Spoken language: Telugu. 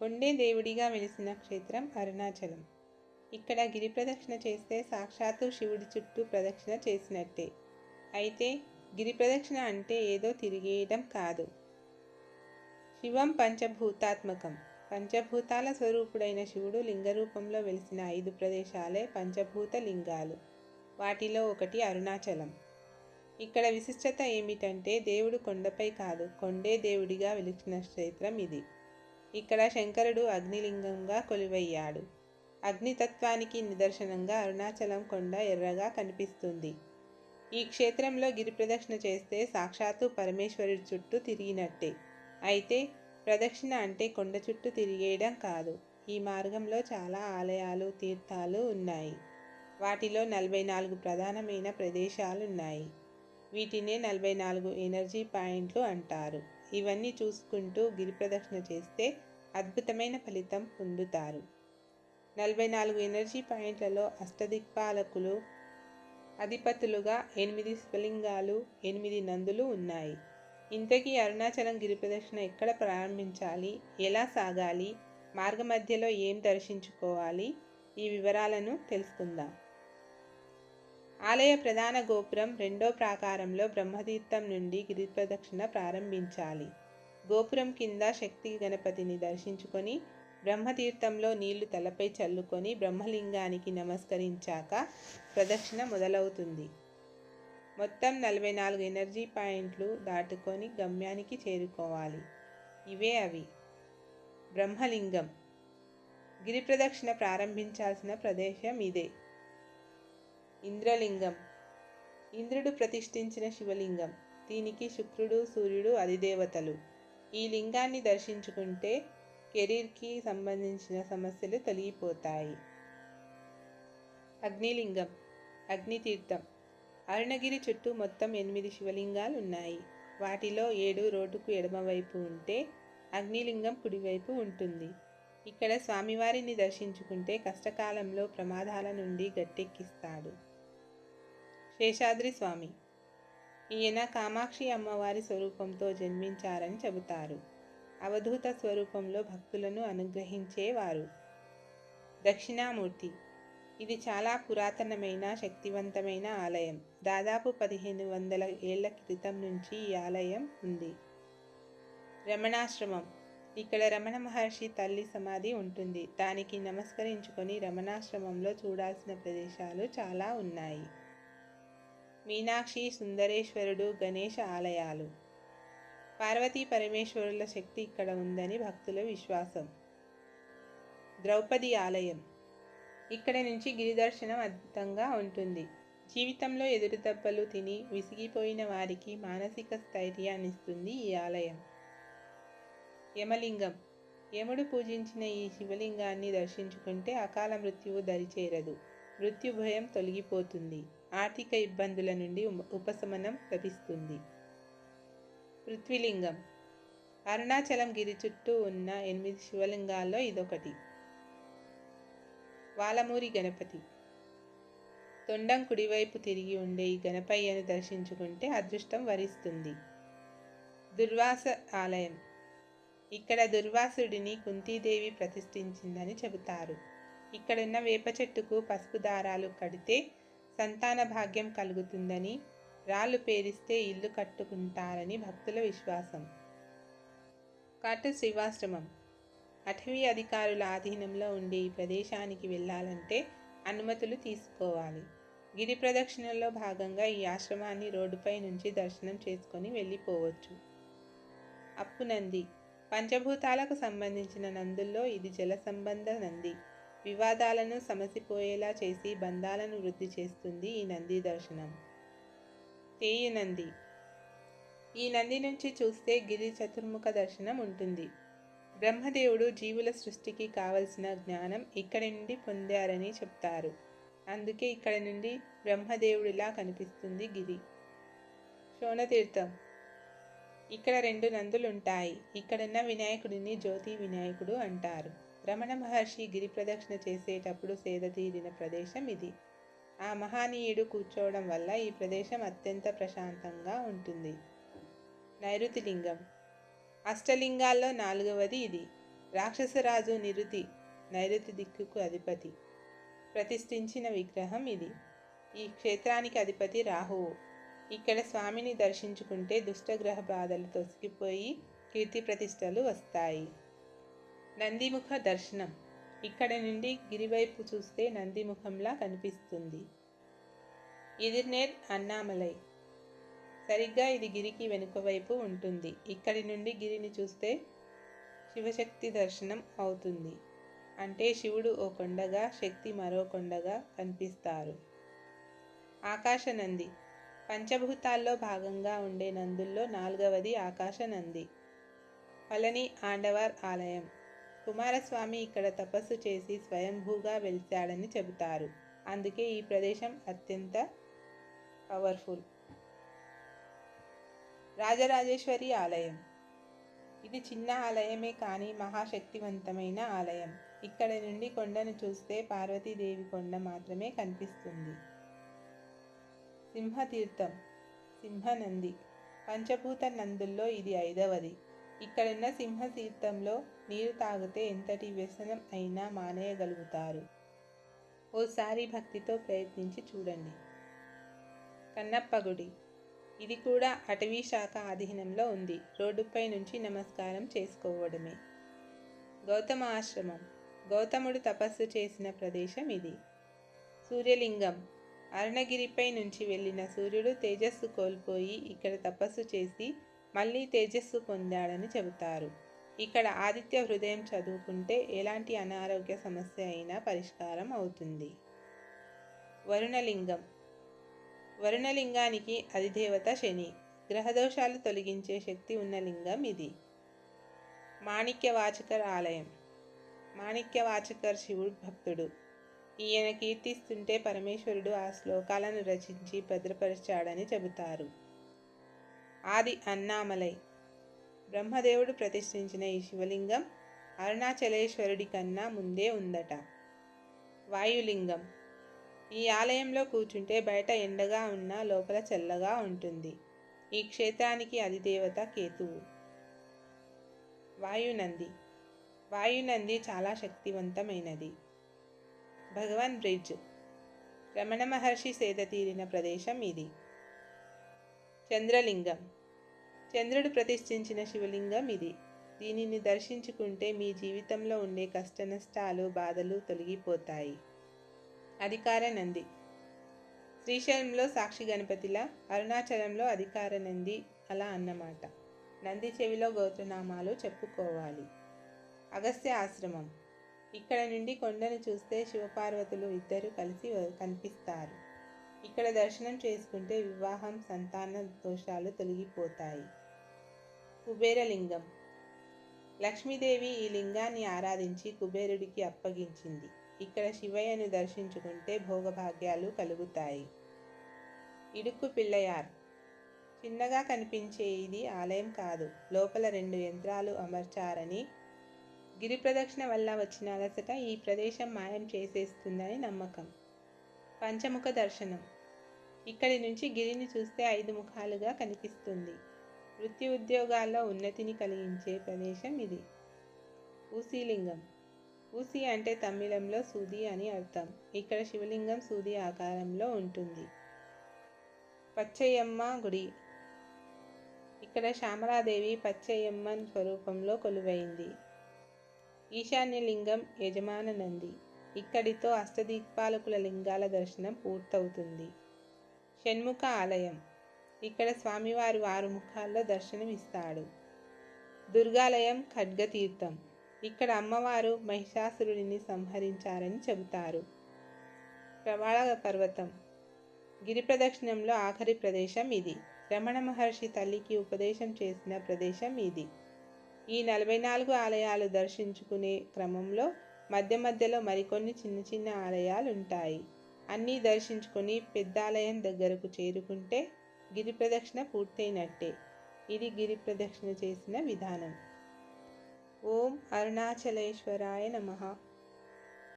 కొండే దేవుడిగా వెలిసిన క్షేత్రం అరుణాచలం. ఇక్కడ గిరి ప్రదక్షిణ చేస్తే సాక్షాత్తు శివుడి చుట్టూ ప్రదక్షిణ చేసినట్టే. అయితే గిరి ప్రదక్షిణ అంటే ఏదో తిరిగేయడం కాదు. శివం పంచభూతాత్మకం. పంచభూతాల స్వరూపుడైన శివుడు లింగ రూపంలో వెలిసిన ఐదు ప్రదేశాలే పంచభూత లింగాలు. వాటిలో ఒకటి అరుణాచలం. ఇక్కడ విశిష్టత ఏమిటంటే దేవుడు కొండపై కాదు కొండే దేవుడిగా వెలిసిన క్షేత్రం ఇది. ఇక్కడ శంకరుడు అగ్నిలింగంగా కొలువయ్యాడు. అగ్నితత్వానికి నిదర్శనంగా అరుణాచలం కొండ ఎర్రగా కనిపిస్తుంది. ఈ క్షేత్రంలో గిరి ప్రదక్షిణ చేస్తే సాక్షాత్తు పరమేశ్వరుడి చుట్టూ తిరిగినట్టే. అయితే ప్రదక్షిణ అంటే కొండ చుట్టూ తిరిగేయడం కాదు. ఈ మార్గంలో చాలా ఆలయాలు తీర్థాలు ఉన్నాయి. వాటిలో నలభై నాలుగు ప్రధానమైన ప్రదేశాలు ఉన్నాయి వీటినే నలభై నాలుగు ఎనర్జీ పాయింట్లు అంటారు. ఇవన్నీ చూసుకుంటూ గిరి ప్రదక్షిణ చేస్తే అద్భుతమైన ఫలితం పొందుతారు. నలభై నాలుగు ఎనర్జీ పాయింట్లలో అష్టదిక్పాలకులు అధిపతులుగా ఎనిమిది శివలింగాలు ఎనిమిది నందులు ఉన్నాయి. ఇంతకీ అరుణాచలం గిరి ప్రదక్షిణ ఎక్కడ ప్రారంభించాలి? ఎలా సాగాలి? మార్గమధ్యలో ఏం దర్శించుకోవాలి? ఈ వివరాలను తెలుసుకుందాం. ఆలయ ప్రధాన గోపురం రెండో ప్రాకారంలో బ్రహ్మతీర్థం నుండి గిరి ప్రదక్షిణ ప్రారంభించాలి. గోపురం కింద శక్తి గణపతిని దర్శించుకొని బ్రహ్మతీర్థంలో నీళ్ళు తలపై చల్లుకొని బ్రహ్మలింగానికి నమస్కరించాక ప్రదక్షిణ మొదలవుతుంది. మొత్తం నలభై నాలుగు ఎనర్జీ పాయింట్లు దాటుకొని గమ్యానికి చేరుకోవాలి. ఇవే అవి. బ్రహ్మలింగం. గిరి ప్రదక్షిణ ప్రారంభించాల్సిన ప్రదేశం ఇదే. ఇంద్రలింగం. ఇంద్రుడు ప్రతిష్ఠించిన శివలింగం. దీనికి శుక్రుడు సూర్యుడు అధిదేవతలు. ఈ లింగాన్ని దర్శించుకుంటే కెరీర్కి సంబంధించిన సమస్యలు తొలగిపోతాయి. అగ్నిలింగం. అగ్నితీర్థం. అరుణగిరి చుట్టూ మొత్తం ఎనిమిది శివలింగాలు ఉన్నాయి వాటిలో ఏడు రోడ్డుకు ఎడమవైపు ఉంటే అగ్నిలింగం కుడివైపు ఉంటుంది. ఇక్కడ స్వామివారిని దర్శించుకుంటే కష్టకాలంలో ప్రమాదాల నుండి గట్టెక్కిస్తాడు. శేషాద్రి స్వామి. ఈయన కామాక్షి అమ్మవారి స్వరూపంతో జన్మించారని చెబుతారు. అవధూత స్వరూపంలో భక్తులను అనుగ్రహించేవారు. దక్షిణామూర్తి. ఇది చాలా పురాతనమైన శక్తివంతమైన ఆలయం. దాదాపు పదిహేను వందల ఏళ్ళ క్రితం నుంచి ఈ ఆలయం ఉంది. రమణాశ్రమం. ఇక్కడ రమణ మహర్షి తల్లి సమాధి ఉంటుంది. దానికి నమస్కరించుకొని రమణాశ్రమంలో చూడాల్సిన ప్రదేశాలు చాలా ఉన్నాయి. మీనాక్షి సుందరేశ్వరుడు గణేష ఆలయాలు. పార్వతీ పరమేశ్వరుల శక్తి ఇక్కడ ఉందని భక్తుల విశ్వాసం. ద్రౌపది ఆలయం. ఇక్కడ నుంచి గిరిదర్శనం అద్భుతంగా ఉంటుంది. జీవితంలో ఎదురుదెబ్బలు తిని విసిగిపోయిన వారికి మానసిక స్థైర్యాన్నిస్తుంది ఈ ఆలయం. యమలింగం. యముడు పూజించిన ఈ శివలింగాన్ని దర్శించుకుంటే అకాల మృత్యువు దరిచేరదు. మృత్యు భయం తొలగిపోతుంది. ఆర్థిక ఇబ్బందుల నుండి ఉపశమనం లభిస్తుంది. పృథ్వీలింగం. అరుణాచలం గిరి చుట్టూ ఉన్న ఎనిమిది శివలింగాల్లో ఇదొకటి. వాలమూరి గణపతి. తొండం కుడివైపు తిరిగి ఉండే ఈ గణపయ్యను దర్శించుకుంటే అదృష్టం వరిస్తుంది. దుర్వాస ఆలయం. ఇక్కడ దుర్వాసుడిని కుంతీదేవి ప్రతిష్ఠించిందని చెబుతారు. ఇక్కడున్న వేప చెట్టుకు పసుపు దారాలు కడితే సంతాన భాగ్యం కలుగుతుందని రాళ్ళు పేరిస్తే ఇల్లు కట్టుకుంటారని భక్తుల విశ్వాసం. కాటు శివాశ్రమం అటవీ అధికారుల ఆధీనంలో ఉండే ఈ ప్రదేశానికి వెళ్ళాలంటే అనుమతులు తీసుకోవాలి. గిరి ప్రదక్షిణలో భాగంగా ఈ ఆశ్రమాన్ని రోడ్డుపై నుంచి దర్శనం చేసుకొని వెళ్ళిపోవచ్చు. అప్పు నంది. పంచభూతాలకు సంబంధించిన నందుల్లో ఇది జల సంబంధ నంది. వివాదాలను సమసిపోయేలా చేసి బంధాలను వృద్ధి చేస్తుంది ఈ నంది దర్శనం. తేయు నంది ఈ నంది నుంచి చూస్తే గిరి చతుర్ముఖ దర్శనం ఉంటుంది. బ్రహ్మదేవుడు జీవుల సృష్టికి కావలసిన జ్ఞానం ఇక్కడి నుండి పొందారని చెప్తారు. అందుకే ఇక్కడ నుండి బ్రహ్మదేవుడిలా కనిపిస్తుంది గిరి. శోణతీర్థం. ఇక్కడ రెండు నందులుంటాయి. ఇక్కడున్న వినాయకుడిని జ్యోతి వినాయకుడు అంటారు. రమణ మహర్షి గిరి ప్రదక్షిణ చేసేటప్పుడు సేదతీరిన ప్రదేశం ఇది. ఆ మహానీయుడు కూర్చోవడం వల్ల ఈ ప్రదేశం అత్యంత ప్రశాంతంగా ఉంటుంది. నైరుతి లింగం అష్టలింగాల్లో నాలుగవది ఇది. రాక్షసరాజు నిరుతి నైరుతి దిక్కుకు అధిపతి. ప్రతిష్ఠించిన విగ్రహం ఇది. ఈ క్షేత్రానికి అధిపతి రాహువు. ఇక్కడ స్వామిని దర్శించుకుంటే దుష్టగ్రహ బాధలు తొసిగిపోయి కీర్తి ప్రతిష్టలు వస్తాయి. నందిముఖ దర్శనం. ఇక్కడ నుండి గిరివైపు చూస్తే నందిముఖంలా కనిపిస్తుంది. ఇదిర్నేర్ అన్నామలై. సరిగ్గా ఇది గిరికి వెనుక వైపు ఉంటుంది. ఇక్కడి నుండి గిరిని చూస్తే శివశక్తి దర్శనం అవుతుంది. అంటే శివుడు ఓ కొండగా శక్తి మరో కొండగా కనిపిస్తారు. ఆకాశ నంది పంచభూతాల్లో భాగంగా ఉండే నందుల్లో నాలుగవది ఆకాశ నంది పళని ఆండవార్ ఆలయం. కుమారస్వామి ఇక్కడ తపస్సు చేసి స్వయంభూగా వెలిశాడని చెబుతారు. అందుకే ఈ ప్రదేశం అత్యంత పవర్ఫుల్ రాజరాజేశ్వరి ఆలయం. ఇది చిన్న ఆలయమే కానీ మహాశక్తివంతమైన ఆలయం. ఇక్కడ నుండి కొండను చూస్తే పార్వతీదేవి కొండ మాత్రమే కనిపిస్తుంది. సింహతీర్థం సింహనంది. పంచభూత నందుల్లో ఇది ఐదవది. ఇక్కడున్న సింహతీర్థంలో నీరు తాగితే ఎంతటి వ్యసనం అయినా మానేయగలుగుతారు. ఓసారి భక్తితో ప్రయత్నించి చూడండి. కన్నప్ప గుడి ఇది కూడా అటవీ శాఖ ఆధీనంలో ఉంది. రోడ్డుపై నుంచి నమస్కారం చేసుకోవడమే. గౌతమ ఆశ్రమం గౌతముడు తపస్సు చేసిన ప్రదేశం ఇది. సూర్యలింగం అరుణగిరిపై నుంచి వెళ్ళిన సూర్యుడు తేజస్సు కోల్పోయి ఇక్కడ తపస్సు చేసి మళ్ళీ తేజస్సు పొందాడని చెబుతారు. ఇక్కడ ఆదిత్య హృదయం చదువుకుంటే ఎలాంటి అనారోగ్య సమస్య అయినా పరిష్కారం అవుతుంది. వరుణలింగం. వరుణలింగానికి అధిదేవత శని. గ్రహదోషాలు తొలగించే శక్తి ఉన్న లింగం ఇది. మాణిక్యవాచకర్ ఆలయం. మాణిక్యవాచకర్ శివుడు భక్తుడు. ఈయన కీర్తిస్తుంటే పరమేశ్వరుడు ఆ శ్లోకాలను రచించి భద్రపరిచాడని చెబుతారు. ఆది అన్నామలై. బ్రహ్మదేవుడు ప్రతిష్ఠించిన ఈ శివలింగం అరుణాచలేశ్వరుడి కన్నా ముందే ఉందట. వాయులింగం. ఈ ఆలయంలో కూర్చుంటే బయట ఎండగా ఉన్నా లోపల చల్లగా ఉంటుంది. ఈ క్షేత్రానికి అధిదేవత కేతువు. వాయునంది. వాయునంది చాలా శక్తివంతమైనది. భగవాన్ బ్రిడ్జ్. రమణ మహర్షి సేద తీరిన ప్రదేశం ఇది. చంద్రలింగం. చంద్రుడు ప్రతిష్ఠించిన శివలింగం ఇది. దీనిని దర్శించుకుంటే మీ జీవితంలో ఉండే కష్ట నష్టాలు బాధలు తొలగిపోతాయి. అధికార నంది. శ్రీశైలంలో సాక్షి గణపతిలా అరుణాచలంలో అధికార నంది అలా అన్నమాట. నంది చెవిలో గోత్రనామాలు చెప్పుకోవాలి. అగస్త్య ఆశ్రమం. ఇక్కడ నుండి కొండను చూస్తే శివపార్వతులు ఇద్దరు కలిసి కనిపిస్తారు. ఇక్కడ దర్శనం చేసుకుంటే వివాహం సంతాన దోషాలు తొలగిపోతాయి. కుబేరలింగం. లక్ష్మీదేవి ఈ లింగాన్ని ఆరాధించి కుబేరుడికి అప్పగించింది. ఇక్కడ శివయ్యను దర్శించుకుంటే భోగభాగ్యాలు కలుగుతాయి. ఇడుక్కు పిల్లయార్. చిన్నగా కనిపించే ఇది ఆలయం కాదు. లోపల రెండు యంత్రాలు అమర్చారని గిరి ప్రదక్షిణ వల్ల వచ్చిన అలసట ఈ ప్రదేశం మాయం చేసేస్తుందని నమ్మకం. పంచముఖ దర్శనం. ఇక్కడి నుంచి గిరిని చూస్తే ఐదు ముఖాలుగా కనిపిస్తుంది. వృత్తి ఉద్యోగాల్లో ఉన్నతిని కలిగించే ప్రదేశం ఇది. ఊసీలింగం. ఊసి అంటే తమిళంలో సూది అని అర్థం. ఇక్కడ శివలింగం సూది ఆకారంలో ఉంటుంది. పచ్చయ్యమ్మ గుడి. ఇక్కడ శ్యామలాదేవి పచ్చయ్యమ్మ స్వరూపంలో కొలువైంది. ఈశాన్యలింగం యజమాన నంది. ఇక్కడితో అష్టదీపాలకుల లింగాల దర్శనం పూర్తవుతుంది. షణ్ముఖ ఆలయం. ఇక్కడ స్వామివారు ఆరు ముఖాల్లో దర్శనం ఇస్తాడు దుర్గాలయం ఖడ్గతీర్థం. ఇక్కడ అమ్మవారు మహిషాసురుడిని సంహరించారని చెబుతారు. ప్రవాళ పర్వతం. గిరి ప్రదక్షిణంలో ఆఖరి ప్రదేశం ఇది. రమణ మహర్షి తల్లికి ఉపదేశం చేసిన ప్రదేశం ఇది. ఈ నలభై నాలుగు ఆలయాలు దర్శించుకునే క్రమంలో మధ్య మధ్యలో మరికొన్ని చిన్న చిన్న ఆలయాలు ఉంటాయి అన్నీ దర్శించుకొని పెద్ద ఆలయం దగ్గరకు చేరుకుంటే గిరి ప్రదక్షిణ పూర్తయినట్టే. ఇది గిరి ప్రదక్షిణ చేసిన విధానం. ఓం అరుణాచలేశ్వరాయ నమః.